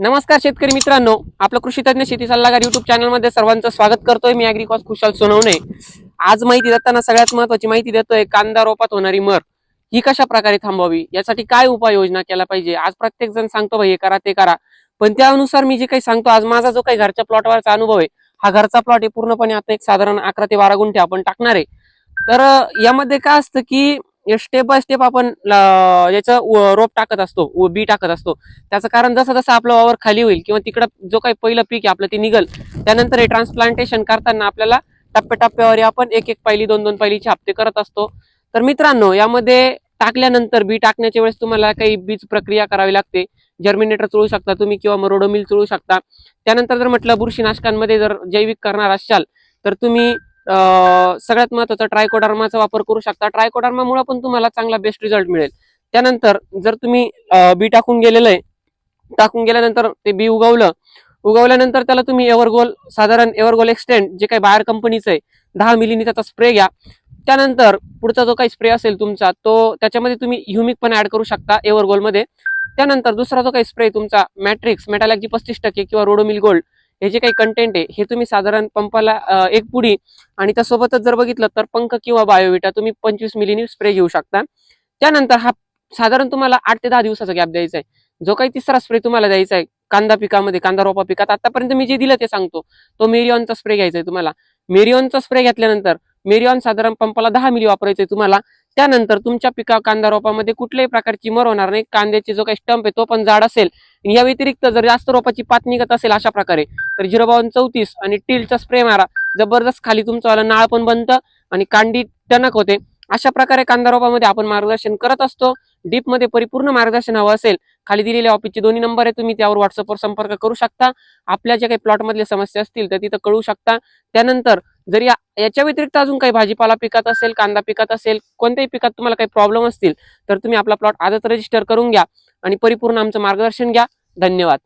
नमस्कार शेतकरी मित्रांनो. आपलं कृषी तज्ञ शेती सल्लागार युट्यूब चॅनलमध्ये सर्वांचं स्वागत करतोय. मी अॅग्रिकॉस खुशाल सोनवणे. आज माहिती देताना सगळ्यात महत्वाची माहिती देतोय कांदा रोपात होणारी मर. ही कशा प्रकारे थांबवावी? यासाठी काय उपाययोजना केला पाहिजे? आज प्रत्येक जण सांगतो भाई हे करा ते करा. पण त्यानुसार मी जे काही सांगतो आज माझा जो काही घरच्या प्लॉटवरचा अनुभव आहे हा घरचा प्लॉट हे पूर्णपणे आता एक साधारण अकरा ते बारा गुंठे आपण टाकणार आहे. तर यामध्ये काय असतं की स्टेप बाय स्टेप आपण ल- याचं व- रोप टाकत असतो व बी टाकत असतो. त्याचं कारण जसं जसं आपलं वावर खाली होईल किंवा तिकडं जो काही पहिलं पीक आहे आपलं ते निघल त्यानंतर हे ट्रान्सप्लांटेशन करताना आपल्याला टप्प्याटप्प्यावर आपण एक एक पायली दोन दोन पायलीचे हप्ते करत असतो. तर मित्रांनो यामध्ये टाकल्यानंतर बी टाकण्याच्या वेळेस तुम्हाला काही बीज प्रक्रिया करावी लागते. जर्मिनेटर चोळू शकता तुम्ही किंवा मरोडोमिल रोडोमिल चोळू शकता. त्यानंतर जर म्हटलं बुरशीनाशकांमध्ये जर जैविक करणार असाल तर तुम्ही सगळ्यात महत्त्वाचा ट्रायकोडर्माचा वापर करू शकता. ट्रायकोडर्मामुळे पण तुम्हाला चांगला बेस्ट रिझल्ट मिळेल. त्यानंतर जर तुम्ही बी टाकून गेलेलं आहे टाकून गेल्यानंतर ते बी उगवलं उगवल्यानंतर त्याला तुम्ही एव्हरगोल साधारण एव्हरगोल एक्सटेंड जे काही बाहेर कंपनीचं आहे दहा मिलीनी त्याचा स्प्रे घ्या. त्यानंतर पुढचा जो काही स्प्रे असेल तुमचा तो त्याच्यामध्ये तुम्ही ह्युमिक पण ऍड करू शकता एव्हरगोलमध्ये त्यानंतर दुसरा जो काही स्प्रे तुमचा मॅट्रिक्स मेटालॅक्जी पस्तीस टक्के किंवा रोडोमिल गोल्ड हे जे काही कंटेंट आहे हे तुम्ही साधारण पंपाला एक पुडी आणि त्यासोबतच जर बघितलं तर पंख किंवा बायोविटा तुम्ही पंचवीस मिलीनी स्प्रे घेऊ शकता. त्यानंतर हा साधारण तुम्हाला आठ ते दहा दिवसाचा गॅप द्यायचा आहे. जो काही तिसरा स्प्रे तुम्हाला द्यायचा आहे कांदा पिकामध्ये कांदा रोपा पिकात आतापर्यंत मी जे दिलं ते सांगतो. तो मेरिऑनचा स्प्रे घ्यायचा आहे तुम्हाला. मेरिऑनचा स्प्रे घेतल्यानंतर मेरिऑन साधारण पंपाला दहा मिली वापरायचं आहे तुम्हाला. त्यानंतर तुमच्या पिका कांदा रोपामध्ये कुठल्याही प्रकारची मर होणार नाही. कांद्याची जो काही स्टंप आहे तो पण जाड असेल. या व्यतिरिक्त जर जास्त रोपाची पात निघत असेल अशा प्रकारे तर झिरो बावन चौतीस आणि टीलचा स्प्रे मारा. जबरदस्त खाली तुमचं नाळ पण बनतं आणि कांडी टणक होते. अशा प्रकारे कांदा रोपामध्ये आपण मार्गदर्शन करत असतो. डीपमध्ये परिपूर्ण मार्गदर्शन हवं असेल खाली दिलेल्या ऑफिसचे दोन्ही नंबर आहे तुम्ही त्यावर व्हॉट्सअपवर संपर्क करू शकता. आपल्या ज्या काही प्लॉटमधल्या समस्या असतील तर तिथं कळू शकता. त्यानंतर जर या याच्या व्यतिरिक्त अजून काही भाजीपाला पिकात असेल कांदा पिकात असेल कोणत्याही पिकात तुम्हाला काही प्रॉब्लेम असतील तर तुम्ही आपला प्लॉट आजच रजिस्टर करून घ्या आणि परिपूर्ण आमचं मार्गदर्शन घ्या. धन्यवाद.